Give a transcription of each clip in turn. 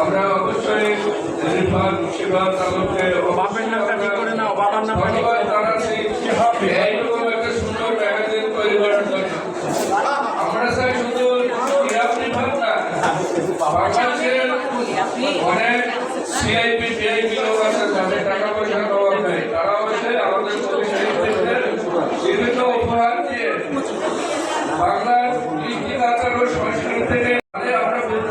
আমরা অবশ্যই রিফাত শিবাত আলোকে বাপের নামটা ঠিক করে নাও, বাবার নামটা ঠিক ধন্যবাদ জানাচ্ছি। এইরকম একটা সুন্দর ম্যাগাজিন তৈরি করার জন্য। আমরা চাই শুধু ইরাক রিফাত না বাংলাদেশের অনেক সিআইপি টিআইপি লোক আছে যাদের টাকা পয়সার অভাব নেই। তারা হচ্ছে আমাদের বিভিন্ন উপহার দিয়ে বাংলার ও সংস্কৃতি থেকে আমরা বলব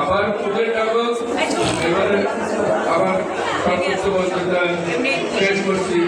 আবার ফুলের ডাকুক এবারে আবার সব কিছু শেষ করছি।